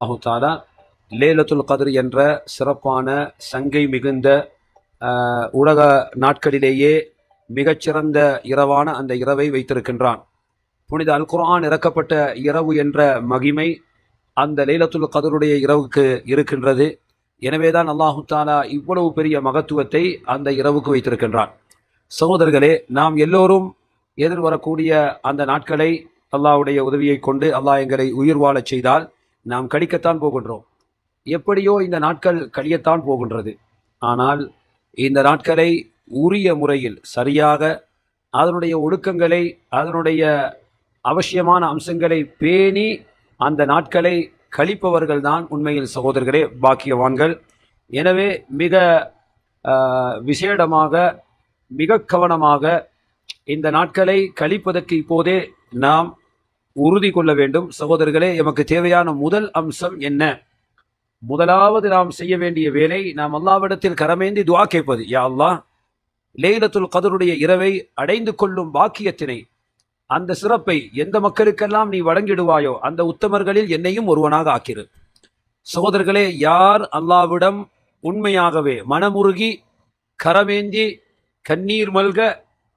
அஹுத்தாலா லேலத்துல் கதிர் என்ற சிறப்பான சங்கை மிகுந்த ஆஹ், உலக நாட்களிலேயே மிகச்சிறந்த இரவான அந்த இரவை வைத்திருக்கின்றான். புனித அல் குரான் இறக்கப்பட்ட இரவு என்ற மகிமை அந்த லேலத்துல் கதருடைய இரவுக்கு இருக்கின்றது. எனவேதான் அல்லாஹு தாலா இவ்வளவு பெரிய மகத்துவத்தை அந்த இரவுக்கு வைத்திருக்கின்றான். சகோதரர்களே நாம் எல்லோரும் எதிர்வரக்கூடிய அந்த நாட்களை அல்லாவுடைய உதவியை கொண்டு அல்லாஹ் எங்களை உயிர் வாழச் செய்தால் நாம் கடிக்கத்தான் போகின்றோம். எப்படியோ இந்த நாட்கள் கழியத்தான் போகின்றது. ஆனால் இந்த நாட்களை உரிய முறையில் சரியாக அதனுடைய ஒழுக்கங்களை அதனுடைய அவசியமான அம்சங்களை பேணி அந்த நாட்களை கழிப்பவர்கள் தான் உண்மையில் சகோதரர்களே பாக்கியவான்கள். எனவே மிக விசேடமாக மிக கவனமாக இந்த நாட்களை கழிப்பதற்கு இப்போதே நாம் உறுதி கொள்ள வேண்டும். சகோதரர்களே எமக்கு தேவையான முதல் அம்சம் என்ன? முதலாவது நாம் செய்ய வேண்டிய வேலை நாம் அல்லாவிடத்தில் கரமேந்தி துவா கேட்பது. யா அல்லா லேலத்துல் கதருடைய இரவை அடைந்து கொள்ளும் பாக்கியத்தினை அந்த சிறப்பை எந்த மக்களுக்கெல்லாம் நீ வழங்கிடுவாயோ அந்த உத்தமர்களில் என்னையும் ஒருவனாக ஆக்கிரு. சகோதரர்களே யார் அல்லாவிடம் உண்மையாகவே மனமுருகி கரமேந்தி கண்ணீர் மல்க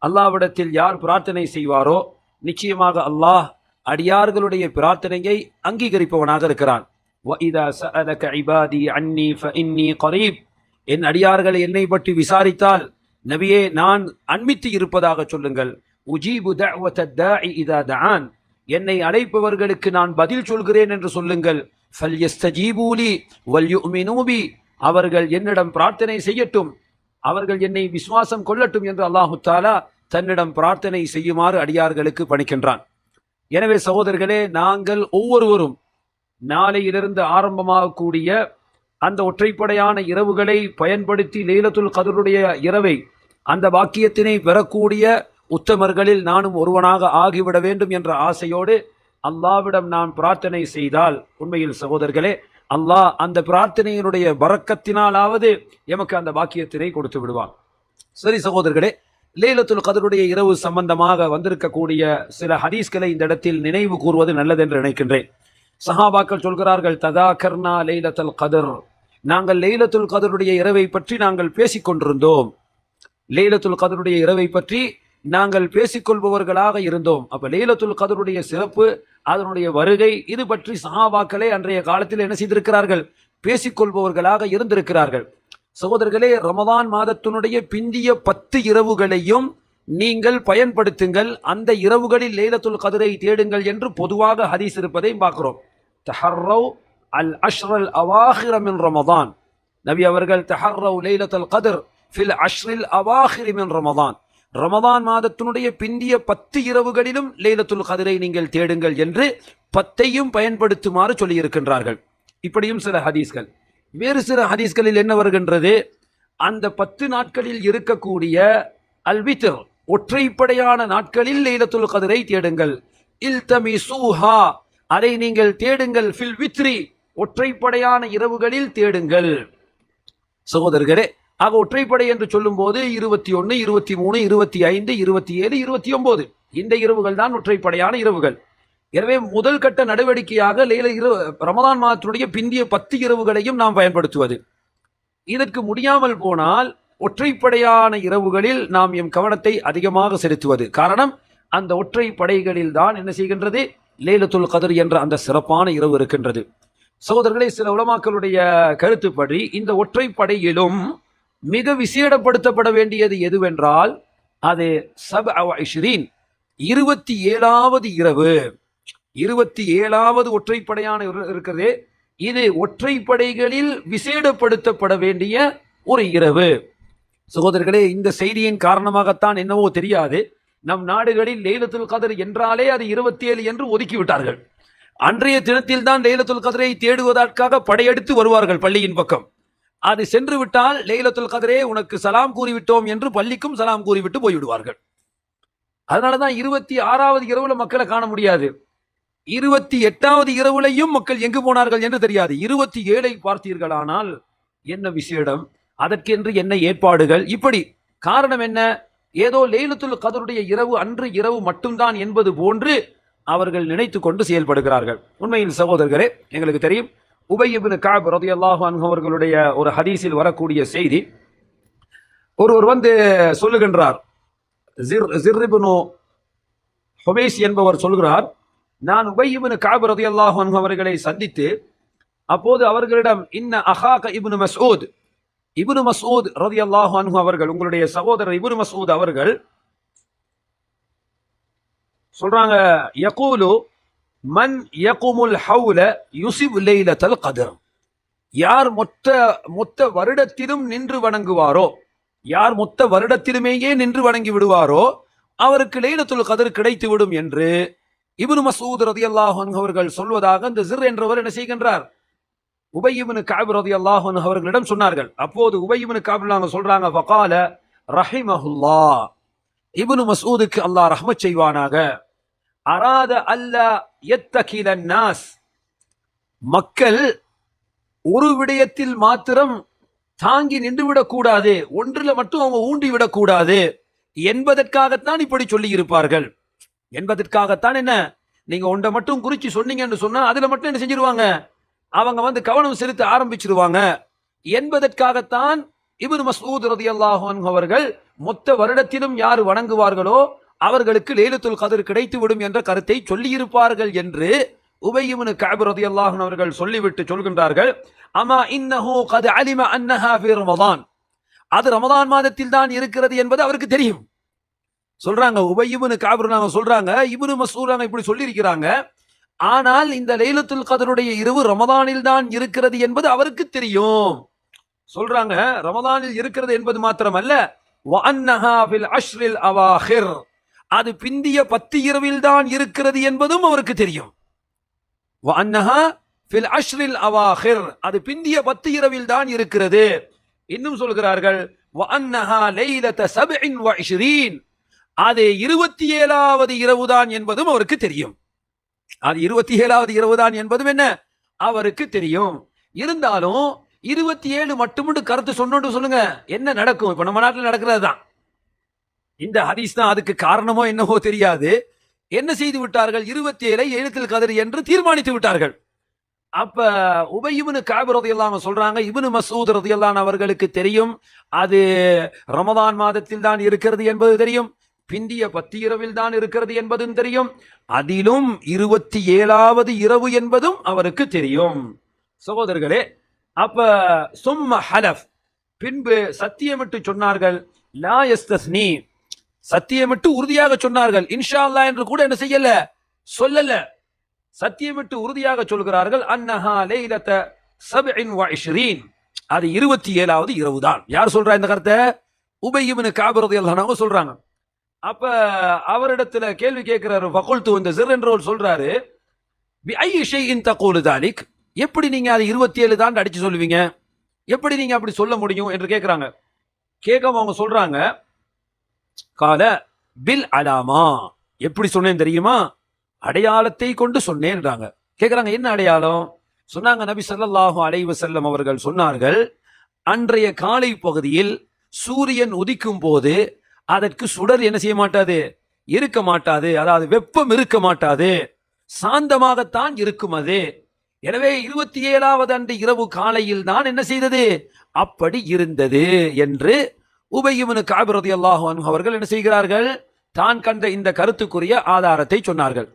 அல்லாவிடத்தில் யார் பிரார்த்தனை செய்வாரோ நிச்சயமாக அல்லாஹ் அடியார்களுடைய பிரார்த்தனையை அங்கீகரிப்பவனாக இருக்கிறான். என் அடியார்கள் என்னை பற்றி விசாரித்தால் நபியே நான் அண்மித்து இருப்பதாக சொல்லுங்கள். உஜீபு தான் என்னை அழைப்பவர்களுக்கு நான் பதில் சொல்கிறேன் என்று சொல்லுங்கள். ஃபல்யஸ்தஜீபூலி வல்யுமினூபி அவர்கள் என்னிடம் பிரார்த்தனை செய்யட்டும். அவர்கள் என்னை விசுவாசம் கொள்ளட்டும் என்று அல்லாஹு தாலா தன்னிடம் பிரார்த்தனை செய்யுமாறு அடியார்களுக்கு பணிக்கின்றான். எனவே சகோதரர்களே நாங்கள் ஒவ்வொருவரும் நாளையிலிருந்து ஆரம்பமாகக்கூடிய அந்த ஒற்றைப்படையான இரவுகளை பயன்படுத்தி லீலத்துல் கதருடைய இரவை அந்த வாக்கியத்தினை பெறக்கூடிய உத்தமர்களில் நானும் ஒருவனாக ஆகிவிட வேண்டும் என்ற ஆசையோடு அல்லாவிடம் நான் பிரார்த்தனை செய்தால் உண்மையில் சகோதரர்களே அல்லாஹ் அந்த பிரார்த்தனையினுடைய வரக்கத்தினாலாவது எமக்கு அந்த வாக்கியத்தினை கொடுத்து விடுவான். சரி சகோதரர்களே லைலத்துல் கதருடைய இரவு சம்பந்தமாக வந்திருக்கக்கூடிய சில ஹதீஸ்களை இந்த இடத்தில் நினைவு கூறுவது நல்லது என்று நினைக்கின்றேன். சஹாபாக்கள் சொல்கிறார்கள் ததா கர்ணா லைலத்துல் கதர். நாங்கள் லைலத்துல் கதருடைய இரவை பற்றி நாங்கள் பேசிக்கொண்டிருந்தோம் லைலத்துல் கதருடைய இரவை பற்றி நாங்கள் பேசிக்கொள்பவர்களாக இருந்தோம். அப்ப லைலத்துல் கதருடைய சிறப்பு அதனுடைய வருகை இது பற்றி சஹாபாக்களே அன்றைய காலத்தில் என்ன செய்திருக்கிறார்கள்? பேசிக்கொள்பவர்களாக இருந்திருக்கிறார்கள். சகோதரர்களே ரமதான் மாதத்தினுடைய பிந்திய பத்து இரவுகளையும் நீங்கள் பயன்படுத்துங்கள். அந்த இரவுகளில் லேலத்துல் கதிரை தேடுங்கள் என்று பொதுவாக ஹதீஸ் இருப்பதை பார்க்கிறோம். தஹர்ரவ் அல் அஷ்ரல் அவாஹிரமின் ரமதான். நபி அவர்கள் தஹர்ரவ் லேலத்துல் கதிர் ஃபில் அஷ்ரில் அவாஹிரமின் ரமதான். ரமதான் மாதத்தினுடைய பிந்திய பத்து இரவுகளிலும் லைலத்துல் கதிரை நீங்கள் தேடுங்கள் என்று பத்தையும் பயன்படுத்துமாறு சொல்லியிருக்கின்றார்கள். இப்படியும் சில ஹதீஸ்கள். வேறு சில ஹதீஸ்களில் என்ன வருகின்றது? அந்த பத்து நாட்களில் இருக்கக்கூடிய அல்வித்தர் ஒற்றைப்படையான நாட்களில் லைலத்துல் கதிரை தேடுங்கள். இல்தமி சூஹா அதை நீங்கள் தேடுங்கள். ஃபில் வித்ரி ஒற்றைப்படையான இரவுகளில் தேடுங்கள். சகோதரர்களே ஆக ஒற்றைப்படை என்று சொல்லும்போது இருபத்தி ஒன்று இருபத்தி மூணு இருபத்தி ஐந்து இருபத்தி ஏழு இருபத்தி ஒன்பது இந்த இரவுகள் தான் ஒற்றைப்படையான இரவுகள். எனவே முதல் கட்ட நடவடிக்கையாக லேல இரவு ரமதான் மாதத்தினுடைய பிந்திய பத்து இரவுகளையும் நாம் பயன்படுத்துவது. இதற்கு முடியாமல் போனால் ஒற்றைப்படையான இரவுகளில் நாம் எம் கவனத்தை அதிகமாக செலுத்துவது. காரணம் அந்த ஒற்றை படைகளில் தான் என்ன செய்கின்றது? லேலத்துல் கதிர் என்ற அந்த சிறப்பான இரவு இருக்கின்றது. சகோதரர்களே சில உலமாக்களுடைய கருத்துப்படி இந்த ஒற்றைப்படையிலும் மிக விசேடப்படுத்தப்பட வேண்டியது எதுவென்றால் அது சப் ஐஸ்ரீன் இருபத்தி ஏழாவது இரவு. இருபத்தி ஏழாவது ஒற்றைப்படையான இருக்கிறது. இது ஒற்றைப்படைகளில் விசேடப்படுத்தப்பட வேண்டிய ஒரு இரவு. சகோதரர்களே இந்த செய்தியின் காரணமாகத்தான் என்னவோ தெரியாது. நம் நாடுகளில் லைலத்துல் கதர் என்றாலே அது இருபத்தி ஏழு என்று ஒதுக்கி விட்டார்கள் அன்றைய தினத்தில் தான் லைலத்துல் கதரை தேடுவதற்காக படையெடுத்து வருவார்கள் பள்ளியின் பக்கம். அது சென்று விட்டால் லைலத்துல் கதரே உனக்கு சலாம் கூறிவிட்டோம் என்று பள்ளிக்கும் சலாம் கூறிவிட்டு போய்விடுவார்கள். அதனாலதான் இருபத்தி ஆறாவது இரவுல மக்களை காண முடியாது. இருபத்தி எட்டாவது இரவுலையும் மக்கள் எங்கு போனார்கள் என்று தெரியாது. இருபத்தி ஏழை பார்த்தீர்களானால் என்ன விசேடம்? அதற்கென்று என்ன ஏற்பாடுகள்? இப்படி காரணம் என்ன? ஏதோ லைலத்துல் கதருடைய இரவு அன்று இரவு மட்டும்தான் என்பது போன்று அவர்கள் நினைத்து கொண்டு செயல்படுகிறார்கள். உண்மையில் சகோதரர்களே எங்களுக்கு தெரியும் உபையபின் காப் ரதியல்லாஹு அன்ஹு அவர்களுடைய ஒரு ஹதீஸில் வரக்கூடிய செய்தி ஒருவர் வந்து சொல்லுகின்றார் ஜிர் ஜிர்ரிபுனு ஹுபைஸ் என்பவர் சொல்கிறார் நான் உபையிபின் காப் ரதியல்லாஹு அன்ஹு அவர்களை சந்தித்து அப்போது அவர்களிடம் இன்ன அஹாக இப்னு மசூத் இப்னு மசூத் ரதியல்லாஹு அன்ஹு அவர்கள் உங்களுடைய சகோதரர் இப்னு மசூத் அவர்கள் சொல்றாங்க யகூலு மன் யகுமுல் ஹவுல யுசிப் லைலத்தல் கதர். யார் மொத்த மொத்த வருடத்திலும் நின்று வணங்குவாரோ யார் மொத்த வருடத்திலுமேயே நின்று வணங்கி விடுவாரோ அவருக்கு லைலத்துல் கதர் கிடைத்து விடும் என்று இபுனு மசூத் ரதி அல்லாஹன் அவர்கள் சொல்வதாக இந்த ஜிர் என்றவர் என்ன செய்கின்றார்? உபையிபின் காப் ரதி அல்லாஹன் அவர்களிடம் சொன்னார்கள். அப்போது உபையிபின் காப் நாங்கள் சொல்றாங்க வகால ரஹிமஹுல்லா. இபுனு மசூதுக்கு அல்லாஹ் ரஹ்மத் செய்வானாக. அராத அல்ல நாஸ் மக்கள் ஒரு விடயத்தில் மாத்திரம் தாங்கி நின்று விடக்கூடாது ஒன்றில் மட்டும் அவங்க ஊண்டி விடக்கூடாது என்பதற்காகத்தான் இப்படி சொல்லி இருப்பார்கள் என்பதற்காகத்தான் என்ன? நீங்க ஒன்றை மட்டும் குறிச்சு சொன்னீங்கன்னு சொன்னா அதுல மட்டும் என்ன செஞ்சிருவாங்க? அவங்க வந்து கவனம் செலுத்த ஆரம்பிச்சிருவாங்க. என்பதற்காகத்தான் இபுது மசூத் ரதி அல்லாஹன் அவர்கள் மொத்த வருடத்திலும் யார் வணங்குவார்களோ அவர்களுக்கு லேலத்துல் கதிர் கிடைத்து விடும் என்ற கருத்தை சொல்லியிருப்பார்கள் என்று உபையுமனு காபிரதி அல்லாஹன் அவர்கள் சொல்லிவிட்டு சொல்கின்றார்கள். அமா இன்னஹு கது அலிம அன்னஹா ரமதான். அது ரமதான் மாதத்தில் தான் இருக்கிறது என்பது அவருக்கு தெரியும். சொல்றாங்க உபையிபனு காபர் நாங்க சொல்றாங்க இபுனு மஸ்ஊத் நாங்க இப்படி சொல்லியிருக்கிறாங்க. ஆனால் இந்த லைலத்துல் கதருடைய இரவு ரமதானில் தான் இருக்கிறது என்பது அவருக்கு தெரியும். சொல்றாங்க ரமதானில் இருக்கிறது என்பது மாத்திரமல்ல. வஅன்னஹா ஃபில் அஷ்ரில் அவாஹிர். அது பிந்திய பத்து இரவில் தான் இருக்கிறது என்பதும் அவருக்கு தெரியும். ஃபில் அவாஹிர். அது பிந்திய பத்து இரவில் தான் இருக்கிறது. இன்னும் சொல்கிறார்கள் அது இருபத்தி ஏழாவது இரவுதான் என்பதும் அவருக்கு தெரியும். அது இருபத்தி ஏழாவது இரவுதான் என்பதும் என்ன? அவருக்கு தெரியும். இருந்தாலும் இருபத்தி ஏழு மட்டும் கருத்து சொன்னோன்னு சொல்லுங்க. என்ன நடக்கும்? இப்ப நம்ம நாட்டில் நடக்கிறது தான் இந்த ஹதீஸ் தான் அதுக்கு காரணமோ என்னவோ தெரியாது. என்ன செய்து விட்டார்கள்? இருபத்தி ஏழை எழுத்தில் கதிர் என்று தீர்மானித்து விட்டார்கள். அப்ப உபயுமனு காபு ரதியல்லாம சொல்றாங்க இவனு மசூத் ரதியல்லான் அவர்களுக்கு தெரியும் அது ரமதான் மாதத்தில் தான் இருக்கிறது என்பது தெரியும் பிந்திய பத்து இரவில் தான் இருக்கிறது என்பதும் தெரியும் அதிலும் இருபத்தி ஏழாவது இரவு என்பதும் அவருக்கு தெரியும். சகோதரர்களே அப்ப சும்ம ஹலஃப் பின்பு சத்தியமிட்டு சொன்னார்கள் லா எஸ்தஸ்னி சத்தியமிட்டு உறுதியாக சொன்னார்கள். இன்ஷா அல்லா என்று கூட என்ன செய்யல? சொல்லல. சத்தியமிட்டு உறுதியாக சொல்கிறார்கள். அன்னஹா லைலத சபின் வ அது இருபத்தி ஏழாவது இரவு தான் யார் சொல்றா இந்த கருத்தை? உபையிபின் காபரது எல்லாம் சொல்றாங்க. அப்ப அவரிடத்துல கேள்வி கேட்கிறாரு. ஃபகுல்து இந்த ஜிர் என்றவர் சொல்றாரு. பி ஐ ஷைஇன் தகூலு தாலிக். எப்படி நீங்க அது இருபத்தி ஏழு தான் அடிச்சு சொல்லுவீங்க? எப்படி நீங்க அப்படி சொல்ல முடியும்? என்று கேட்கிறாங்க கேட்கவும் அவங்க சொல்றாங்க. கால பில் அலாமா. எப்படி சொன்னேன் தெரியுமா? அடையாளத்தை கொண்டு சொன்னேன்றாங்க. கேக்குறாங்க என்ன அடையாளம்? சொன்னாங்க நபி ஸல்லல்லாஹு அலைவ செல்லம் அவர்கள் சொன்னார்கள் அன்றைய காலை பகுதியில் சூரியன் உதிக்கும் போது அதற்கு சுடர் என்ன செய்ய மாட்டாது? இருக்க மாட்டாது. அதாவது வெப்பம் இருக்க மாட்டாது. சாந்தமாகத்தான் இருக்கும் அது. எனவே இருபத்தி ஏழாவது அன்று இரவு காலையில் தான் என்ன செய்தது? அப்படி இருந்தது என்று உபையுமனு காபிரதி அல்லாஹு அவர்கள் என்ன செய்கிறார்கள்? தான் கண்ட இந்த கருத்துக்குரிய ஆதாரத்தை சொன்னார்கள்.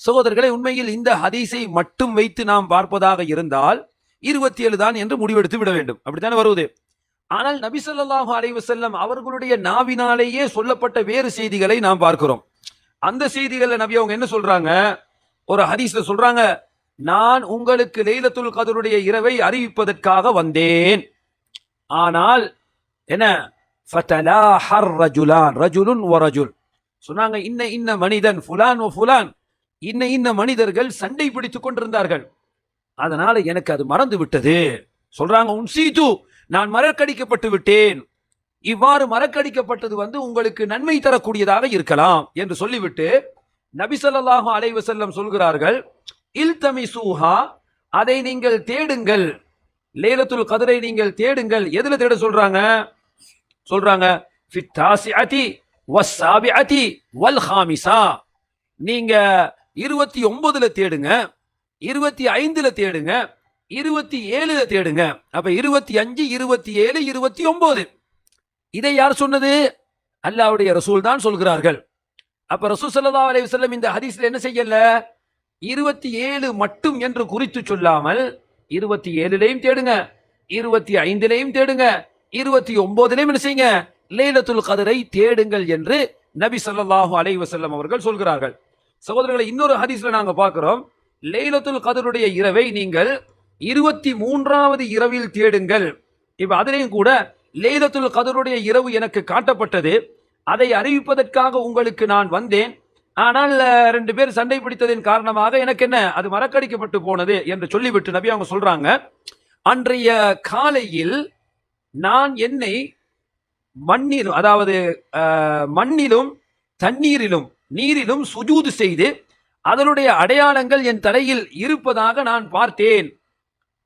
சகோதரர்களை உண்மையில் இந்த ஹதீஸை மட்டும் வைத்து நாம் பார்ப்பதாக இருந்தால் இருபத்தி ஏழு தான் என்று முடிவெடுத்து விட வேண்டும். அப்படித்தானே வருவது? ஆனால் நபி ஸல்லல்லாஹு அலைஹி அவர்களுடைய நாவினாலேயே சொல்லப்பட்ட வேறு செய்திகளை நாம் பார்க்கிறோம். அந்த செய்திகளை நபி அவங்க என்ன சொல்றாங்க? ஒரு ஹதீஸ்ல சொல்றாங்க நான் உங்களுக்கு லைலத்துல் கதருடைய இரவை அறிவிப்பதற்காக வந்தேன். ஆனால் என்ன? ஃபதலாஹர் ரஜுலான் ரஜுலுன் வ ரஜுல் சொன்னாங்க இன்ன இன்ன மனிதன் ஃபுலான் ஓ ஃபுலான். இன்ன இன்ன மனிதர்கள் சண்டை பிடித்துக் கொண்டிருந்தார்கள். அதனால எனக்கு அது மறந்து விட்டது. சொல்றாங்க உன்சீது நான் மறக்கடிக்கப்பட்டு விட்டேன். இவ்வாறு மறக்கடிக்கப்பட்டது வந்து உங்களுக்கு நன்மை தரக்கூடியதாக இருக்கலாம் என்று சொல்லிவிட்டு நபி அலைவு செல்லம் சொல்கிறார்கள் சொல்கிறார்கள் இல்தமிசூஹா அதை நீங்கள் தேடுங்கள். லேலத்துல் கதரை நீங்கள் தேடுங்கள். எதுல தேட சொல்றாங்க? சொல்றாங்க நீங்க இருபத்தி ஒன்பதுல தேடுங்க இருபத்தி ஐந்துல தேடுங்க இருபத்தி ஏழுல தேடுங்க. அப்ப இருபத்தி அஞ்சு இருபத்தி ஏழு இருபத்தி ஒன்பது இதை யார் சொன்னது? அல்லாவுடைய ரசூல் தான் சொல்கிறார்கள். அப்ப ரசூல் சல்லா அலி வல்லம் இந்த ஹதீஸ்ல என்ன செய்யல? இருபத்தி ஏழு மட்டும் என்று குறித்து சொல்லாமல் இருபத்தி ஏழுலையும் தேடுங்க இருபத்தி ஐந்துலையும் தேடுங்க இருபத்தி ஒன்பதுலையும் என்ன செய்யுங்க? லைலத்துல் கதரை தேடுங்கள் என்று நபி சல்லாஹூ அலை வசல்லம் அவர்கள் சொல்கிறார்கள். சகோதரர்களை இன்னொரு ஹதீஸ்ல நாங்க பார்க்கிறோம். லைலத்துல் கதருடைய இரவை நீங்கள் இருபத்தி மூன்றாவது இரவில் தேடுங்கள். இப்ப அதிலையும் கூட லைலத்துல் கதருடைய இரவு எனக்கு காட்டப்பட்டது. அதை அறிவிப்பதற்காக உங்களுக்கு நான் வந்தேன். ஆனால் ரெண்டு பேர் சண்டை பிடித்ததின் காரணமாக எனக்கு என்ன? அது மறக்கடிக்கப்பட்டு போனது என்று சொல்லிவிட்டு நபி அவங்க சொல்றாங்க. அன்றைய காலையில் நான் என்னை மண்ணிலும் அதாவது மண்ணிலும் தண்ணீரிலும் நீரிலும் சுஜூது செய்து அதனுடைய அடையாளங்கள் என் தலையில் இருப்பதாக நான் பார்த்தேன்.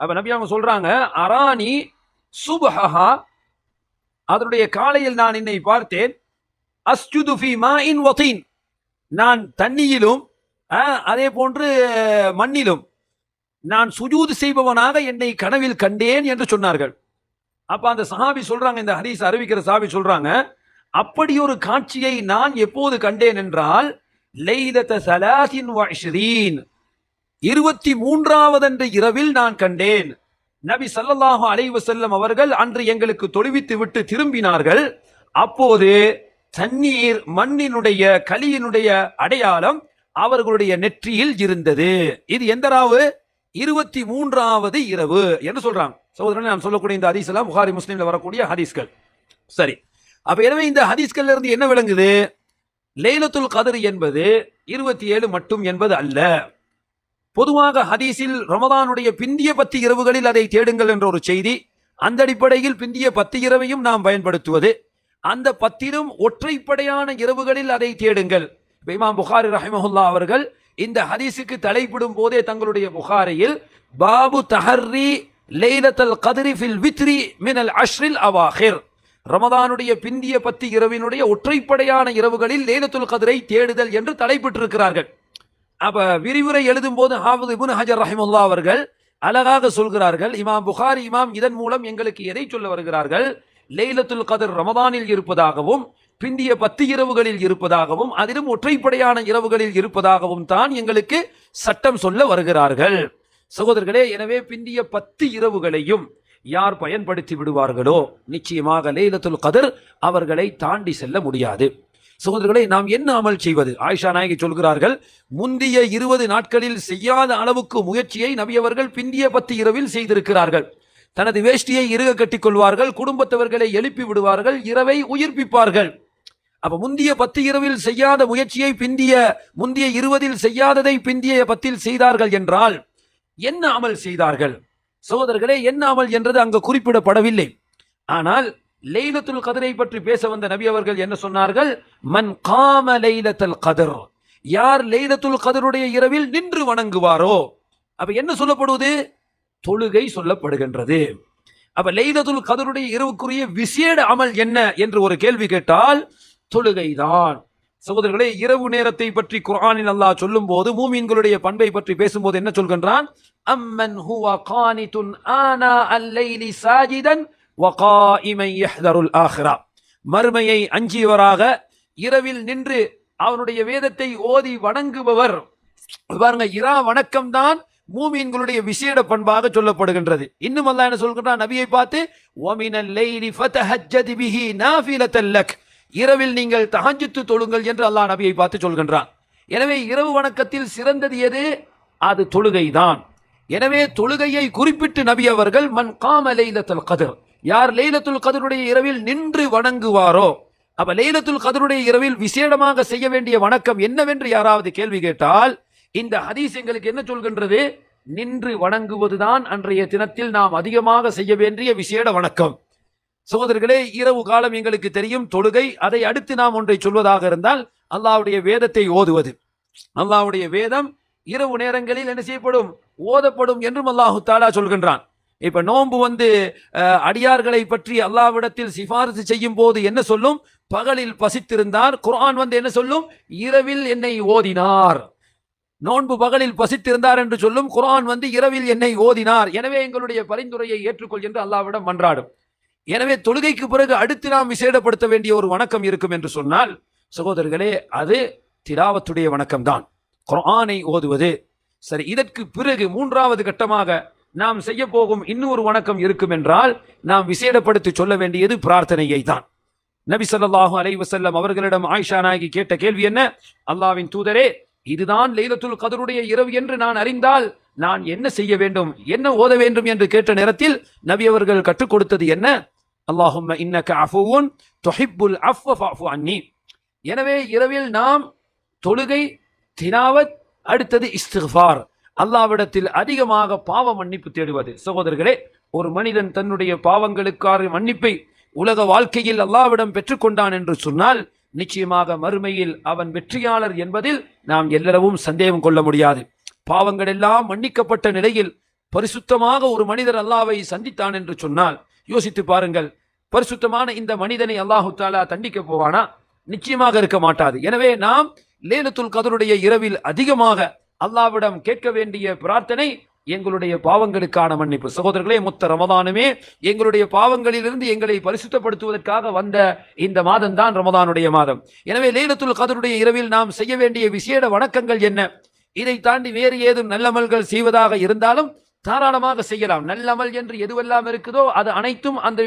அப்ப நபி அவங்க சொல்றாங்க அராணி சுபஹா அதனுடைய காலையில் நான் என்னை பார்த்தேன் அஸ்ஜுது ஃபி மாஇன் வதீன். நான் தண்ணியிலும் அதே போன்று மண்ணிலும் நான் சுஜூது செய்பவனாக என்னை கனவில் கண்டேன் என்று சொன்னார்கள். அப்போ அந்த சஹாபி சொல்றாங்க இந்த ஹதீஸ் அறிவிக்கிற சஹாபி சொல்றாங்க அப்படி ஒரு காட்சியை நான் எப்போது கண்டேன் என்றால் லைலத சலாசின் வாஷரீன் இருபத்தி மூன்றாவதன்று இரவில் நான் கண்டேன். நபி சல்லல்லாஹு அலைஹி செல்லம் அவர்கள் அன்று எங்களுக்கு தொழுவித்து விட்டு திரும்பினார்கள். அப்போது தண்ணீர் மண்ணினுடைய களியினுடைய அடையாளம் அவர்களுடைய நெற்றியில் இருந்தது. இது எந்த ராவு? இருபத்தி மூன்றாவது இரவு என்று சொல்றாங்க. சகோதரன் நாம் சொல்லக்கூடிய இந்த ஹதீஸ் எல்லாம் புகாரி முஸ்லீமில் வரக்கூடிய ஹதீஸ்கள். சரி. அப்போ எனவே இந்த ஹதீஸ்கள்ல இருந்து என்ன விளங்குது? லைலத்துல் கதிர் என்பது இருபத்தி ஏழு மட்டும் என்பது அல்ல. பொதுவாக ஹதீஸில் ரமதானுடைய பிந்திய பத்து இரவுகளில் அதை தேடுங்கள் என்ற ஒரு செய்தி அந்த அடிப்படையில் பிந்திய பத்து இரவையும் நாம் பயன்படுத்துவது. அந்த பத்திலும் ஒற்றைப்படையான இரவுகளில் அதை தேடுங்கள். இப்ப இமாம் புகாரி ரஹிமஹுல்லா அவர்கள் இந்த ஹதீஸுக்கு தலைப்பிடும் போதே தங்களுடைய புகாரியில் பாபு தஹர்ரி லைலத்தல் கதிரி ஃபில் வித்ரி மினல் அஷ்ரில் அவாஹிர். ரமதானுடைய பிந்திய பத்து இரவினுடைய ஒற்றைப்படையான இரவுகளில் லைலத்துல் கதிரை தேடுதல் என்று தலைப்பிட்டிருக்கிறார்கள். அப்போ விரிவுரை எழுதும் போது ஹாஃபிஸ் இபுன் ஹஜர் ரஹிமுல்லா அவர்கள் அழகாக சொல்கிறார்கள் இமாம் புகாரி இமாம் இதன் மூலம் எங்களுக்கு எதை சொல்ல வருகிறார்கள்? லைலத்துல் கதிர் ரமதானில் இருப்பதாகவும் பிந்திய பத்து இரவுகளில் இருப்பதாகவும் அதிலும் ஒற்றைப்படையான இரவுகளில் இருப்பதாகவும் தான் எங்களுக்கு சட்டம் சொல்ல வருகிறார்கள். சகோதரர்களே எனவே பிந்திய பத்து இரவுகளையும் யார் பயன்படுத்தி விடுவார்களோ நிச்சயமாக லைலத்துல் கதர் அவர்களை தாண்டி செல்ல முடியாது. சகோதரர்களை நாம் என்ன அமல் செய்வது? ஆயிஷா நாயகி சொல்கிறார்கள் முந்திய இருபது நாட்களில் செய்யாத அளவுக்கு முயற்சியை நபியவர்கள் பிந்திய பத்து இரவில் செய்திருக்கிறார்கள். தனது வேஷ்டியை இறுக கட்டிக்கொள்வார்கள் குடும்பத்தவர்களை எழுப்பி விடுவார்கள் இரவை உயிர்ப்பிப்பார்கள். அப்ப முந்திய பத்து இரவில் செய்யாத முயற்சியை பிந்திய முந்திய இருபதில் செய்யாததை பிந்திய பத்தில் செய்தார்கள் என்றால் என்ன அமல் செய்தார்கள்? சோதர்களே என்ன அமல் என்றது அங்கு குறிப்பிடப்படவில்லை. ஆனால் லைலத்துல் கதரை பற்றி பேச வந்த நபி அவர்கள் என்ன சொன்னார்கள்? மன் காம லைலத்துல் கதர். யார் லைலத்துல் கதருடைய இரவில் நின்று வணங்குவாரோ? அப்ப என்ன சொல்லப்படுவது? தொழுகை சொல்லப்படுகின்றது. அப்ப லைலத்துல் கதருடைய இரவுக்குரிய விசேட அமல் என்ன என்று ஒரு கேள்வி கேட்டால் தொழுகைதான். சகோதரர்களே இரவு நேரத்தை பற்றி குரானின் அல்லாஹ் சொல்லும் போது மூமீன்களுடைய பண்பை பற்றி பேசும்போது என்ன சொல்கின்றான்? அம்மன் ஹுவா கானிதுன் ஆனா அல்லைலி சாஜிதன் வகாயிமை யஹ்தருல் ஆஹ்ரா. மறுமையை அஞ்சியவராக இரவில் நின்று அவனுடைய வேதத்தை ஓதி வணங்குபவர் பாருங்க இரா வணக்கம் தான் மூமீன்களுடைய விசேட பண்பாக சொல்லப்படுகின்றது. இன்னும் அல்லாஹ் என்ன சொல்கிறான் நபியை பார்த்து ஒமினல் லைலி ஃபதஹஜ்ஜதி பிஹி நாஃபிலத்தல் லக். இரவில் நீங்கள் தகஞ்சித்து தொழுங்கள் என்று அல்லாஹ் நபியை பார்த்து சொல்கின்றான். எனவே இரவு வணக்கத்தில் சிறந்தது எது? அது தொழுகைதான். எனவே தொழுகையை குறிப்பிட்டு நபி அவர்கள் மன் காம லைலத்துல் கதர் யார் லைலத்துல் கதருடைய இரவில் நின்று வணங்குவாரோ அப்ப லைலத்துல் கதருடைய இரவில் விசேடமாக செய்ய வேண்டிய வணக்கம் என்னவென்று யாராவது கேள்வி கேட்டால் இந்த ஹதீஸ் எங்களுக்கு என்ன சொல்கின்றது? நின்று வணங்குவதுதான் அன்றைய தினத்தில் நாம் அதிகமாக செய்ய வேண்டிய விசேட வணக்கம். சகோதரர்களே இரவு காலம் எங்களுக்கு தெரியும். தொழுகை அதை அடுத்து நாம் ஒன்றை சொல்வதாக இருந்தால் அல்லாவுடைய வேதத்தை ஓதுவது. அல்லாவுடைய வேதம் இரவு நேரங்களில் என்ன செய்யப்படும்? ஓதப்படும் என்றும் அல்லாஹு தாலா சொல்கின்றான். இப்ப நோன்பு வந்து அடியார்களை பற்றி அல்லாவிடத்தில் சிபாரிசு செய்யும் போது என்ன சொல்லும்? பகலில் பசித்திருந்தார். குரான் வந்து என்ன சொல்லும்? இரவில் என்னை ஓதினார். நோன்பு பகலில் பசித்திருந்தார் என்று சொல்லும். குரான் வந்து இரவில் என்னை ஓதினார். எனவே எங்களுடைய பரிந்துரையை ஏற்றுக்கொள் என்று அல்லாவிடம் மன்றாடும். எனவே தொழுகைக்கு பிறகு அடுத்து நாம் விசேடப்படுத்த வேண்டிய ஒரு வணக்கம் இருக்கும் என்று சொன்னால் சகோதரர்களே அது திலாவத்துடைய வணக்கம்தான். குரானை ஓதுவது. சரி இதற்கு பிறகு மூன்றாவது கட்டமாக நாம் செய்ய போகும் இன்னொரு வணக்கம் இருக்கும் என்றால் நாம் விசேடப்படுத்தி சொல்ல வேண்டியது பிரார்த்தனையை தான் நபி சொல்லாஹு அலைவசல்லம் அவர்களிடம் ஆயிஷா நாயகி கேட்ட கேள்வி என்ன? அல்லாஹ்வின் தூதரே இதுதான் லைலத்துல் கதருடைய இரவு என்று நான் அறிந்தால் நான் என்ன செய்ய வேண்டும்? என்ன ஓத வேண்டும் என்று கேட்ட நேரத்தில் நபி அவர்கள் கற்றுக் கொடுத்தது என்ன? அல்லாஹும் இன்னக அஃபுவுன் துஹிப்புல் அஃவ அன்னி. எனவே இரவில் நாம் தொழுகை தினாவத் அடுத்தது இஸ்திஃபார் அல்லாவிடத்தில் அதிகமாக பாவ மன்னிப்பு தேடுவது. சகோதரர்களே ஒரு மனிதன் தன்னுடைய பாவங்களுக்கான மன்னிப்பை உலக வாழ்க்கையில் அல்லாவிடம் பெற்றுக்கொண்டான் என்று சொன்னால் நிச்சயமாக மறுமையில் அவன் வெற்றியாளர் என்பதில் நாம் எல்லளவும் சந்தேகம் கொள்ள முடியாது. பாவங்கள் எல்லாம் மன்னிக்கப்பட்ட நிலையில் பரிசுத்தமாக ஒரு மனிதர் அல்லாவை சந்தித்தான் என்று சொன்னால் யோசித்து பாருங்கள். பரிசுத்தமான இந்த மனிதனை அல்லாஹு தாலா தண்டிக்க போவானா? நிச்சயமாக இருக்க மாட்டாது. எனவே நாம் லேலத்துல் கதருடைய இரவில் அதிகமாக அல்லாவிடம் கேட்க வேண்டிய பிரார்த்தனை எங்களுடைய பாவங்களுக்கான மன்னிப்பு. சகோதரர்களே மொத்த ரமதானுமே எங்களுடைய பாவங்களிலிருந்து எங்களை பரிசுத்தப்படுத்துவதற்காக வந்த இந்த மாதம் தான் ரமதானுடைய மாதம். எனவே லேலத்துல் கதருடைய இரவில் நாம் செய்ய வேண்டிய விசேட வணக்கங்கள் என்ன? இதை தாண்டி வேறு ஏதும் நல்லமல்கள் செய்வதாக இருந்தாலும் தாராளமாக செய்யலாம். நல்லமல் என்று எதுவெல்லாம் இருக்குதோ அது அனைத்தும் அந்த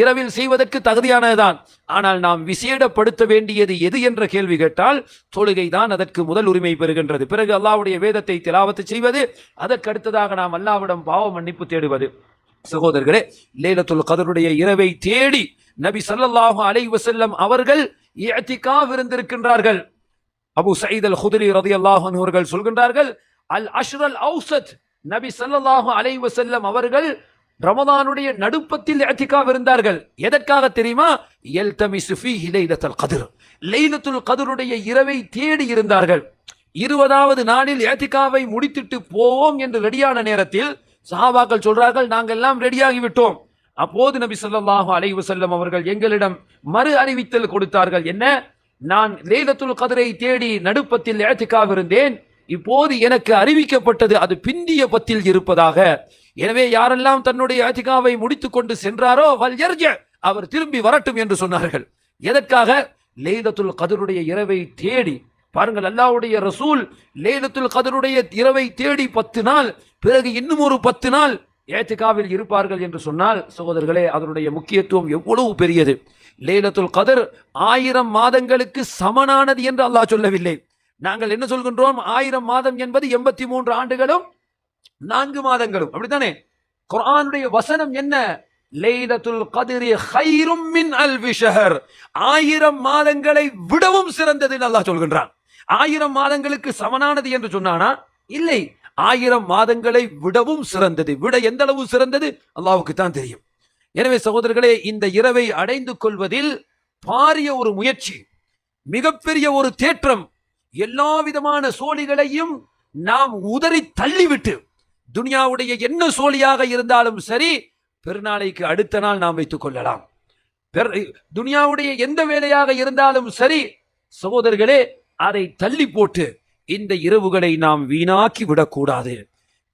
இரவில் செய்வதற்கு தகுதியானதுதான். ஆனால் நாம் விசேடப்படுத்த வேண்டியது எது என்ற கேள்வி கேட்டால் தொழுகை தான் அதற்கு முதல் உரிமை பெறுகின்றது. பிறகு அல்லாவுடைய வேதத்தை திலாவத்து செய்வது அதற்கு அடுத்ததாக நாம் அல்லாவிடம் பாவ மன்னிப்பு தேடுவது. சகோதரர்களே லேலத்துல் கதருடைய இரவை தேடி நபி சல்லல்லாஹு அலை வசல்லம் அவர்கள் இஅ்திகாஃப் இருந்திருக்கின்றார்கள். அபு சயீத் அல் குத்ரி ரதி அல்லாஹன் அவர்கள் சொல்கின்றார்கள் அல் அஷ்ரல் அவுசத் நபி சல்லாஹு அலை வசல்லம் அவர்கள் ரமதானுடைய நடுப்பத்தில் இஅ்திகாஃப் இருந்தார்கள். எதற்காக தெரியுமா? எல் தமி சுஃபி இலைலத்தல் கதிர். லைலத்துல் கதிருடைய இரவை தேடி இருந்தார்கள். இருபதாவது நாளில் ஏத்திகாவை முடித்துட்டு போவோம் என்று ரெடியான நேரத்தில் சஹாபாக்கள் சொல்றார்கள் நாங்கள் எல்லாம் ரெடியாகி விட்டோம் அப்போது நபி சொல்லாஹு அலைவு செல்லம் அவர்கள் எங்களிடம் மறு அறிவித்தல் கொடுத்தார்கள். என்ன? நான் லேலத்துல் கதிரை தேடி நடுப்பத்தில் ஏத்திகாவிருந்தேன் இருந்தேன். இப்போது எனக்கு அறிவிக்கப்பட்டது அது பிந்திய பத்தில் இருப்பதாக. எனவே யாரெல்லாம் தன்னுடைய அதிகாவை முடித்து கொண்டு சென்றாரோ வல் அவர் திரும்பி வரட்டும் என்று சொன்னார்கள். எதற்காக? லேதத்துல் கதருடைய இரவை தேடி. பாருங்கள் அல்லாஹ்வுடைய ரசூல் லேதத்துல் கதருடைய இரவை தேடி பத்து நாள் பிறகு இன்னும் ஒரு பத்து நாள் ஏத்திகாவில் இருப்பார்கள் என்று சொன்னால் சகோதரர்களே அதனுடைய முக்கியத்துவம் எவ்வளவு பெரியது? லேலத்துல் கதர் ஆயிரம் மாதங்களுக்கு சமனானது என்று அல்லாஹ் சொல்லவில்லை. நாங்கள் என்ன சொல்கின்றோம்? ஆயிரம் மாதம் என்பது எண்பத்தி மூன்று ஆண்டுகளும் நான்கு மாதங்களும். அப்படித்தானே? குரானுடைய வசனம் என்ன? லைலத்துல் கதிரி ஹைரும் மின் அல்ஃபி ஆயிரம் மாதங்களை விடவும் சிறந்தது நல்லா அல்லாஹ் சொல்கின்றான். ஆயிரம் மாதங்களுக்கு சமனானது என்று சொன்னானா? இல்லை. ஆயிரம் மாதங்களை விடவும் சிறந்தது. விட எந்த அளவு சிறந்தது? அல்லாவுக்கு தான் தெரியும். எனவே சகோதரர்களே இந்த இரவை அடைந்து கொள்வதில் பாரிய ஒரு முயற்சி மிகப்பெரிய ஒரு தேற்றம் எல்லா விதமான சோழிகளையும் நாம் உதறி தள்ளிவிட்டு துனியாவுடைய என்ன சோழியாக இருந்தாலும் சரி பெருநாளைக்கு அடுத்த நாள் நாம் வைத்துக் கொள்ளலாம். துனியாவுடைய எந்த வேலையாக இருந்தாலும் சரி சகோதரர்களே அதை தள்ளி போட்டு இந்த இரவுகளை நாம் வீணாக்கி விடக்கூடாது.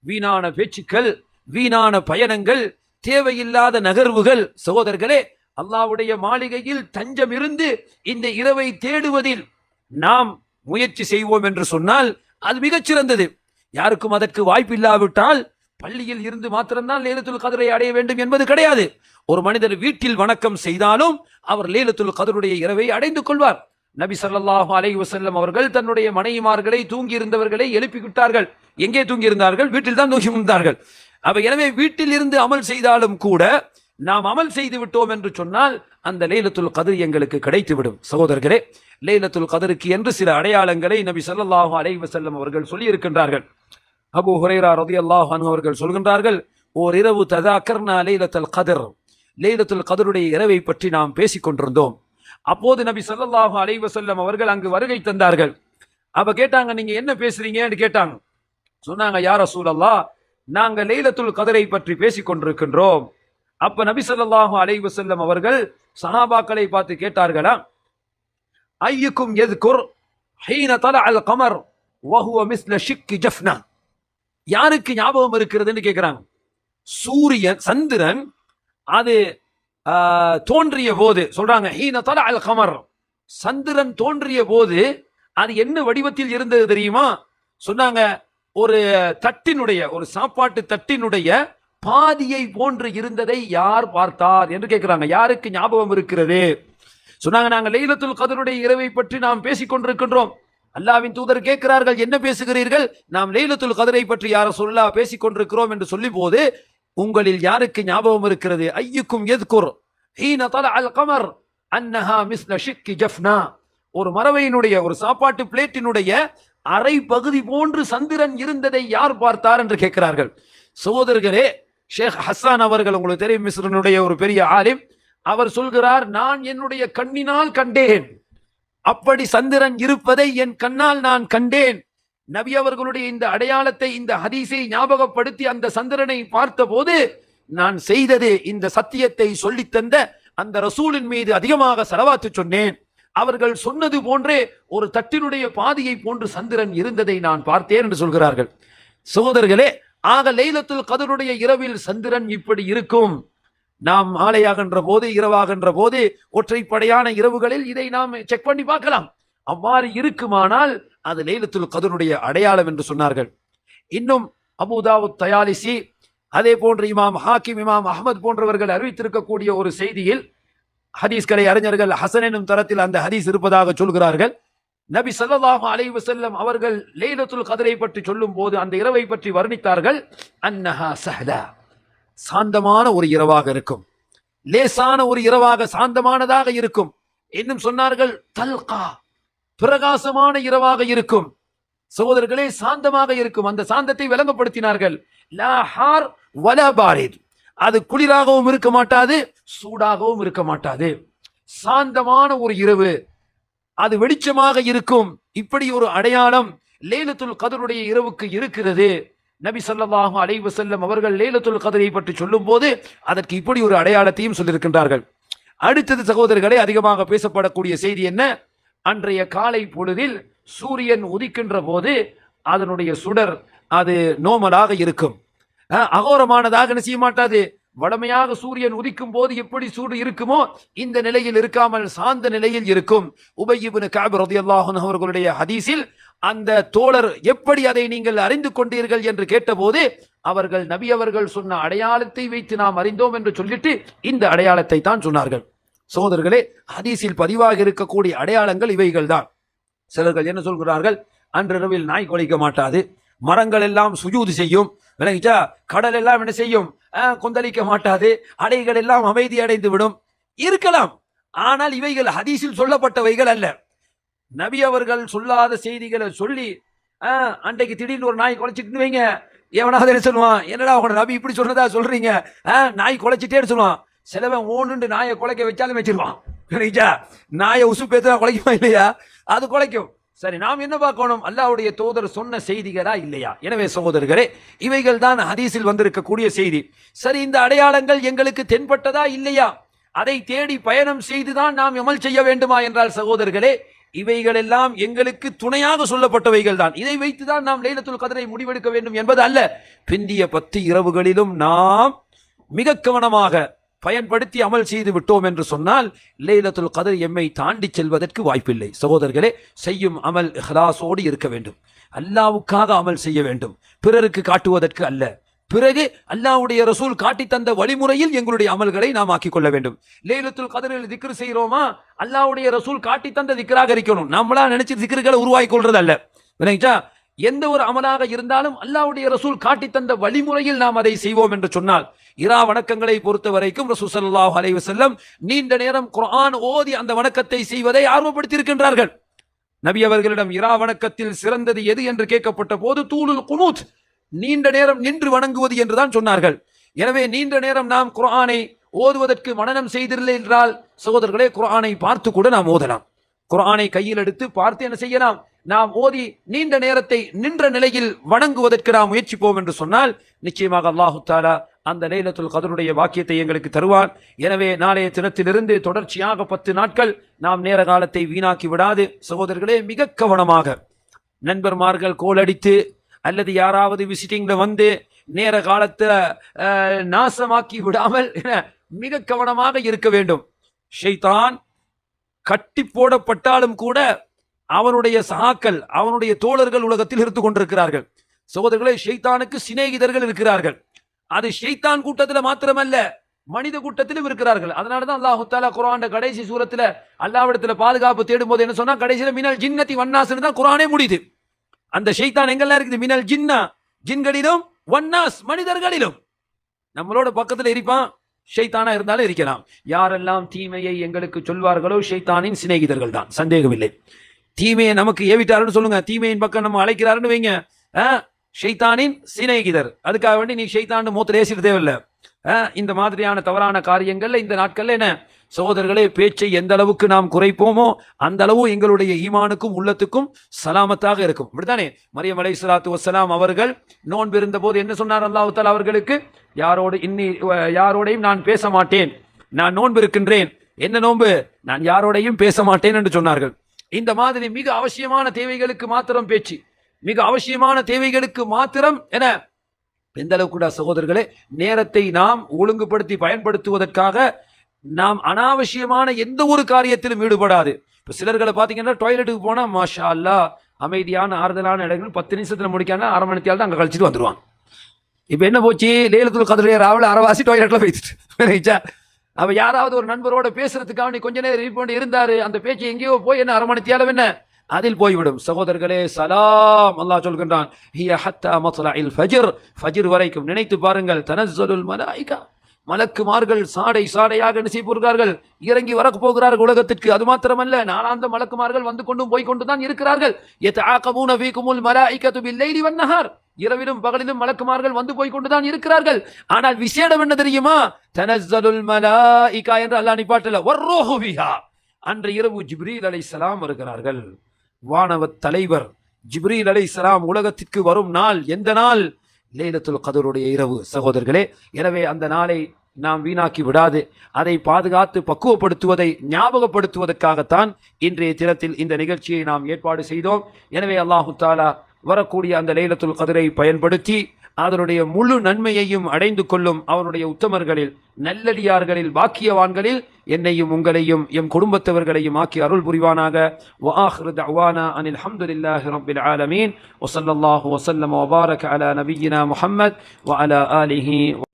வீணான பேச்சுக்கள் வீணான பயணங்கள் தேவையில்லாத நகர்வுகள் சகோதரர்களே அல்லாவுடைய மாளிகையில் தஞ்சம் இருந்து இந்த இரவை தேடுவதில் நாம் முயற்சி செய்வோம் என்று சொன்னால் அது மிகச்சிறந்தது யாருக்கும் அதற்கு வாய்ப்பு இல்லாவிட்டால் பள்ளியில் இருந்து மாத்திரம்தான் லேலத்துல் கதரை அடைய வேண்டும் என்பது கிடையாது. ஒரு மனிதர் வீட்டில் வணக்கம் செய்தாலும் அவர் லேலத்துல் கதருடைய இரவை அடைந்து கொள்வார். நபி சல்லாஹூ அலை வஸல்லம் அவர்கள் தன்னுடைய மனைவிமார்களை தூங்கி இருந்தவர்களை எழுப்பி விட்டார்கள் எங்கே தூங்கி இருந்தார்கள் வீட்டில் தான் தூங்கி இருந்தார்கள் அப்ப எனவே வீட்டில் இருந்து அமல் செய்தாலும் கூட நாம் அமல் செய்து விட்டோம் என்று சொன்னால் அந்த லேலத்துல் கதிர் எங்களுக்கு கிடைத்துவிடும். சகோதரர்களே லைலத்துல் கதருக்கு என்று சில அடையாளங்களை நபி ஸல்லல்லாஹு அலைஹி வஸல்லம் அவர்கள் சொல்லி இருக்கின்றார்கள் அபூ ஹுரைரா ரலியல்லாஹு அவர்கள் சொல்கின்றார்கள் ஓர் இரவு ததாக்கர்னா லைலத்தல் கதர். லைலத்துல் கதருடைய இரவை பற்றி நாம் பேசிக் கொண்டிருந்தோம். அப்போது நபி ஸல்லல்லாஹு அலைஹி வஸல்லம் அவர்கள் அங்கு வருகை தந்தார்கள். அப்ப கேட்டாங்க நீங்க என்ன பேசுறீங்கன்னு கேட்டாங்க. சொன்னாங்க யார சூழல்லா நாங்கள் லைலத்துல் கதரை பற்றி பேசிக் கொண்டிருக்கின்றோம். அப்ப நபி சொல்லாஹு அலைவசல்லம் அவர்கள் சஹாபாக்களை பார்த்து கேட்டார்களா? ஐயுக்கும் எதுக்குர் ஹீன தல அல் கமர் வஹுவ மிஸ்ல ஷிக்கி ஜஃப்னா யாருக்கு ஞாபகம் இருக்கிறதுன்னு கேட்குறாங்க சூரியன் சந்திரன் அது தோன்றிய போது சொல்றாங்க ஹீன தல அல் கமர். சந்திரன் தோன்றிய போது அது என்ன வடிவத்தில் இருந்தது தெரியுமா? சொன்னாங்க ஒரு தட்டினுடைய ஒரு சாப்பாட்டு தட்டினுடைய பாதியை போன்று இருந்ததை யார் பார்த்தார்? என்று கேட்கிறாங்க யாருக்கு ஞாபகம் இருக்கிறது? சொன்னாங்க நாங்கள் லைலத்துல் கதருடைய இரவை பற்றி நாம் பேசிக் கொண்டிருக்கின்றோம் அல்லாவின் தூதர் கேட்கிறார்கள் என்ன பேசுகிறீர்கள்? நாம் லைலத்துல் கதரை பற்றி யார சொல்லா பேசிக் கொண்டிருக்கிறோம் என்று சொல்லி போது உங்களில் யாருக்கு ஞாபகம் இருக்கிறது? ஐயுக்கும் எதுக்குர்? ஹீன தல அல் கமர் அன்னஹா மிஸ்ல ஷிக்கி ஜஃப்னா. ஒரு மரவையினுடைய ஒரு சாப்பாட்டு பிளேட்டினுடைய அரை பகுதி போன்று சந்திரன் இருந்ததை யார் பார்த்தார் என்று கேட்கிறார்கள். சகோதரர்களே ஷேக் ஹசான் அவர்கள் உங்களுக்கு தெரியும் மிஸ்ரனுடைய ஒரு பெரிய ஆலிம். அவர் சொல்கிறார் நான் என்னுடைய கண்ணினால் கண்டேன். அப்படி சந்திரன் இருப்பதை என் கண்ணால் நான் கண்டேன். நபி அவர்களுடைய இந்த அடையாளத்தை இந்த ஹதீஸை ஞாபகப்படுத்தி அந்த சந்திரனை பார்த்தபோது நான் செய்தது இந்த சத்தியத்தை சொல்லித் தந்த அந்த ரசூலின் மீது அதிகமாக செலவாத்து சொன்னேன். அவர்கள் சொன்னது போன்றே ஒரு தட்டினுடைய பாதியை போன்று சந்திரன் இருந்ததை நான் பார்த்தேன் என்று சொல்கிறார்கள். சகோதரர்களே ஆக லைலத்துல் கதருடைய இரவில் சந்திரன் இப்படி இருக்கும். நாம் மாலையாகின்ற போது இரவாகின்ற போது ஒற்றைப்படையான இரவுகளில் இதை நாம் செக் பண்ணி பார்க்கலாம். அவ்வாறு இருக்குமானால் அது லைலத்துல் கதனுடைய அடையாளம் என்று சொன்னார்கள். இன்னும் அபுதாவுத் தயாலிசி அதே போன்று இமாம் ஹாக்கிம் இமாம் அகமது போன்றவர்கள் அறிவித்திருக்கக்கூடிய ஒரு செய்தியில் ஹதீஸ்களை அறிஞர்கள் ஹசன் எனும் தரத்தில் அந்த ஹதீஸ் இருப்பதாக சொல்கிறார்கள். நபி ஸல்லல்லாஹு அலைவு செல்லம் அவர்கள் லைலத்துல் கதரை பற்றி சொல்லும் போது அந்த இரவை பற்றி வர்ணித்தார்கள் அன்னஹா சஹலா சாந்தமான ஒரு இரவாக இருக்கும். லேசான ஒரு இரவாக சாந்தமானதாக இருக்கும். இன்னும் சொன்னார்கள் தல்கா பிரகாசமான இரவாக இருக்கும். சகோதரர்களே சாந்தமாக இருக்கும். அந்த சாந்தத்தை விளங்கப்படுத்தினார்கள். லாஹார் அது குளிராகவும் இருக்க மாட்டாது சூடாகவும் இருக்க மாட்டாது. சாந்தமான ஒரு இரவு. அது வெளிச்சமாக இருக்கும். இப்படி ஒரு அடையாளம் லேலத்துல் கதருடைய இரவுக்கு இருக்கிறது. நபி ஸல்லல்லாஹு அலைஹி செல்லும் அவர்கள் லேலத்துல் கதிரை பற்றி சொல்லும்போது அதற்கு இப்படி ஒரு அடையாளத்தையும் சொல்லியிருக்கின்றார்கள். அடுத்தது சகோதரர்களே அதிகமாக பேசப்படக்கூடிய செய்தி என்ன? அன்றைய காலை பொழுதில் சூரியன் உதிக்கின்ற போது அதனுடைய சுடர் அது நோமலாக இருக்கும். அகோரமானதாக செய்ய மாட்டாது? வடமையாக சூரியன் உதிக்கும் போது எப்படி சூடு இருக்குமோ இந்த நிலையில் இருக்காமல் சாந்த நிலையில் இருக்கும். உபயிபின் காப் ரதியல்லாஹு அவர்களுடைய ஹதீஸில் அந்த தோழர் எப்படி அதை நீங்கள் அறிந்து கொண்டீர்கள் என்று கேட்டபோது அவர்கள் நபி அவர்கள் சொன்ன அடையாளத்தை வைத்து நாம் அறிந்தோம் என்று சொல்லிட்டு இந்த அடையாளத்தை தான் சொன்னார்கள். சோதர்களே ஹதீஸில் பதிவாக இருக்கக்கூடிய அடையாளங்கள் இவைகள் தான். சிலர்கள் என்ன சொல்கிறார்கள்? அன்றிரவில் நாய் குலைக்க மாட்டாது. மரங்கள் எல்லாம் சுஜூது செய்யும். விளங்கிச்சா? கடல் எல்லாம் என்ன செய்யும்? கொந்தளிக்க மாட்டாது. அடைகள் எல்லாம் அமைதி அடைந்து விடும் இருக்கலாம். ஆனால் இவைகள் ஹதீஸில் சொல்லப்பட்டவைகள் அல்ல. நபி அவர்கள் சொல்லாத செய்திகளை சொல்லி அன்றைக்கு திடீர்னு ஒரு நாய் குலைச்சிட்டு வைங்க. எவனாவது என்ன சொல்லுவான்? என்னடா உங்க நபி இப்படி சொல்றதா சொல்றீங்க? நாய் குலைச்சிட்டே சொல்லுவான். சிலவன் ஓணுண்டு நாயை குலைக்க வச்சாலும் வச்சிருவான். புரியுதா? நாயை உசு பேத்துனா குலைக்குமா இல்லையா? அது குலைக்கும். சரி நாம் என்ன பார்க்கணும்? அல்லாவுடைய தூதர் சொன்ன செய்திகளா இல்லையா? எனவே சகோதரர்களே இவைகள் தான் ஹதீஸில் வந்திருக்கக்கூடிய செய்தி. சரி இந்த அடையாளங்கள் எங்களுக்கு தென்பட்டதா இல்லையா? அதை தேடி பயணம் செய்துதான் நாம் அமல் செய்ய வேண்டுமா என்றால் சகோதரர்களே இவைகள் எல்லாம் எங்களுக்கு துணையாக சொல்லப்பட்டவைகள் தான். இதை வைத்துதான் நாம் லைலத்துல் கதரை முடிவெடுக்க வேண்டும் என்பது அல்ல. பிந்திய பத்து இரவுகளிலும் நாம் மிக கவனமாக பயன்படுத்தி அமல் செய்து விட்டோம் என்று சொன்னால் லைலத்துல் கதர் எம்மை தாண்டி செல்வதற்கு வாய்ப்பில்லை. சகோதரர்களே செய்யும் அமல் ஹலாசோடு இருக்க வேண்டும். அல்லாவுக்காக அமல் செய்ய வேண்டும். பிறருக்கு காட்டுவதற்கு அல்ல. பிறகு அல்லாவுடைய ரசூல் காட்டி தந்த வழிமுறையில் எங்களுடைய அமல்களை நாம் ஆக்கிக் கொள்ள வேண்டும். லேலத்துல் கதிரில் திக்ரு செய்கிறோமா? அல்லாவுடைய ரசூல் காட்டி தந்த திக்ராக இருக்கணும். நம்மளா நினைச்சு திக்ருகளை உருவாக்கி கொள்றது அல்ல. விளங்கிச்சா எந்த ஒரு அமலாக இருந்தாலும் அல்லாவுடைய ரசூல் காட்டி தந்த வழிமுறையில் நாம் அதை செய்வோம் என்று சொன்னால் இரா வணக்கங்களை பொறுத்த வரைக்கும் ரசூல் ஸல்லல்லாஹு அலைஹி நீண்ட நேரம் குரான் ஓதி அந்த வணக்கத்தை செய்வதை ஆர்வப்படுத்தி இருக்கின்றார்கள். நபி அவர்களிடம் இரா வணக்கத்தில் சிறந்தது எது என்று கேட்கப்பட்ட போது தூளுல் குனூத் நீண்ட நேரம் நின்று வணங்குவது என்றுதான் சொன்னார்கள். எனவே நீண்ட நேரம் நாம் குரானை ஓதுவதற்கு மனநம் செய்தில்லை என்றால் சகோதரர்களே குரானை பார்த்து கூட நாம் ஓதலாம். குரானை கையில் எடுத்து பார்த்து என்ன செய்யலாம்? நாம் ஓதி நீண்ட நேரத்தை நின்ற நிலையில் வணங்குவதற்கு நாம் முயற்சிப்போம் என்று சொன்னால் நிச்சயமாக அல்லாஹு தாலா அந்த லைலத்துல் கதருடைய வாக்கியத்தை எங்களுக்கு தருவார் எனவே நாளைய தினத்திலிருந்து தொடர்ச்சியாக பத்து நாட்கள் நாம் நேர காலத்தை வீணாக்கி விடாது. சகோதரர்களே மிக கவனமாக. நண்பர்மார்கள் கோலடித்து அல்லது யாராவது விசிட்டிங்ல வந்து நேர காலத்தை நாசமாக்கி விடாமல் என மிக கவனமாக இருக்க வேண்டும். ஷெய்தான் கட்டி போடப்பட்டாலும் கூட அவனுடைய சகாக்கள் அவனுடைய தோழர்கள் உலகத்தில் இருந்து கொண்டிருக்கிறார்கள். சகோதரர்களே ஷைத்தானுக்கு சிநேகிதர்கள் இருக்கிறார்கள். அது ஷைத்தான் கூட்டத்தில் மாத்திரமல்ல மனித கூட்டத்திலும் இருக்கிறார்கள். அதனால தான் அல்லாஹு தாலா குரான் கடைசி சூரத்தில் அல்லாவிடத்தில் பாதுகாப்பு தேடும் போது என்ன சொன்னா கடைசியில் மினல் ஜின்னத்தி வண்ணாசுன்னு தான் குரானே முடியுது. அந்த ஷைத்தான் எங்கெல்லாம் இருக்குது? மினல் ஜின்னா. ஜின்களிலும் ஒன்னாஸ் மனிதர்களிலும். நம்மளோட பக்கத்தில் இருப்பான். ஷைத்தானா இருந்தாலும் இருக்கலாம். யாரெல்லாம் தீமையை எங்களுக்கு சொல்வார்களோ ஷைத்தானின் சிநேகிதர்கள் தான் சந்தேகமில்லை. தீமையை நமக்கு ஏவிட்டாருன்னு சொல்லுங்க. தீமையின் பக்கம் நம்ம அழைக்கிறாருன்னு வைங்க. ஆ, ஷைத்தானின் சிநேகிதர். அதுக்காக வேண்டி நீ ஷைத்தான்னு மூத்த ஏசிட்டு தேவையில்லை. ஆ, இந்த மாதிரியான தவறான காரியங்கள்ல இந்த நாட்கள்ல என்ன? சகோதரர்களே பேச்சை எந்த அளவுக்கு நாம் குறைப்போமோ அந்த அளவு எங்களுடைய ஈமானுக்கும் உள்ளத்துக்கும் சலாமத்தாக இருக்கும். இப்படித்தானே மரியம் அலை சலாத்து வசலாம் அவர்கள் நோன்பு இருந்த போது என்ன சொன்னார்? அல்லாஹ் அவர்களுக்கு யாரோடு இன்னி யாரோடையும் நான் பேச மாட்டேன். நான் நோன்பு இருக்கின்றேன். என்ன நோன்பு? நான் யாரோடையும் பேச மாட்டேன் என்று சொன்னார்கள். இந்த மாதிரி மிக அவசியமான தேவைகளுக்கு மாத்திரம் பேச்சு. மிக அவசியமான தேவைகளுக்கு மாத்திரம் என எந்த அளவுக்கு சகோதரர்களே நேரத்தை நாம் ஒழுங்குபடுத்தி பயன்படுத்துவதற்காக நாம் அனாவசியமான எந்த ஒரு காரியத்திலும் ஈடுபடாது. இப்போ சிலர்களை பார்த்தீங்கன்னா டாய்லெட்டுக்கு போனால் மாஷா அல்லா அமைதியான ஆறுதலான இடங்கள் பத்து நிமிஷத்தில் முடிக்கானா அரை மணி தான் அங்கே கழிச்சிட்டு வந்துடுவான் இப்போ என்ன போச்சு? லேலத்துல் கதிரைய ராவில் அரைவாசி டாய்லெட்டில் போயிடுச்சு அவள் யாராவது ஒரு நண்பரோட பேசுறதுக்காக நீ கொஞ்ச நேரம் இனிப்பு பண்ணி இருந்தார். அந்த பேச்சு எங்கேயோ போய் என்ன அரை மணித்தியாலும் என்ன? அதில் போய்விடும். சகோதரர்களே சலாம் அல்லா சொல்கின்றான் ஹிய ஹத்தா இல் ஃபஜிர். ஃபஜிர் வரைக்கும் நினைத்து பாருங்கள் தனஸ்ஸலுல் மலாய்கா. மலக்குமார்கள் சாடை சாடையாக நிசை போகிறார்கள் இறங்கி வரக்கு போகிறார்கள் உலகத்திற்கு. அது மாத்திரமல்ல நாளாந்த மலக்குமார்கள் வந்து கொண்டும் போய் கொண்டு தான் இருக்கிறார்கள் வன்னஹார் இரவிலும் பகலிலும் மலக்குமார்கள் வந்து போய் கொண்டுதான் இருக்கிறார்கள். ஆனால் விசேடம் என்ன தெரியுமா? தனஸ்ஸலுல் மலாயிகா என்று அல்லாஹ் நிப்பாட்டல. வர்ரூஹு அன்று இரவு ஜிப்ரீல் அலைஹிஸ்ஸலாம் வருகிறார்கள். வானவத் தலைவர் ஜிப்ரீல் அலைஹிஸ்ஸலாம் உலகத்திற்கு வரும் நாள் எந்த நாள்? லேலத்துல் கதருடைய இரவு சகோதரர்களே. எனவே அந்த நாளை நாம் வீணாக்கி விடாது. அதை பாதுகாத்து பக்குவப்படுத்துவதை ஞாபகப்படுத்துவதற்காகத்தான் இன்றைய தினத்தில் இந்த நிகழ்ச்சியை நாம் ஏற்பாடு செய்தோம். எனவே அல்லாஹு தாலா வரக்கூடிய அந்த லைலத்துல் கதிரை பயன்படுத்தி அதனுடைய முழு நன்மையையும் அடைந்து கொள்ளும் அவனுடைய உத்தமர்களில் நல்லடியார்களில் பாக்கியவான்களில் என்னையும் உங்களையும் எம் குடும்பத்தவர்களையும் ஆக்கி அருள் புரிவானாக وآخر دعوانا أن الحمد لله رب العالمين وصلى الله وسلم وبارك على نبينا محمد وعلى آله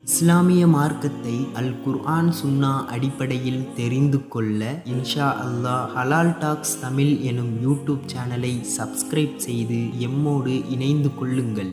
இஸ்லாமிய மார்க்கத்தை அல் குர்ஆன் சுன்னா அடிப்படையில் தெரிந்து கொள்ள இன்ஷா அல்லாஹ் ஹலால் டாக்ஸ் தமிழ் எனும் யூடியூப் சேனலை சப்ஸ்கிரைப் செய்து எம்மோடு இணைந்து கொள்ளுங்கள்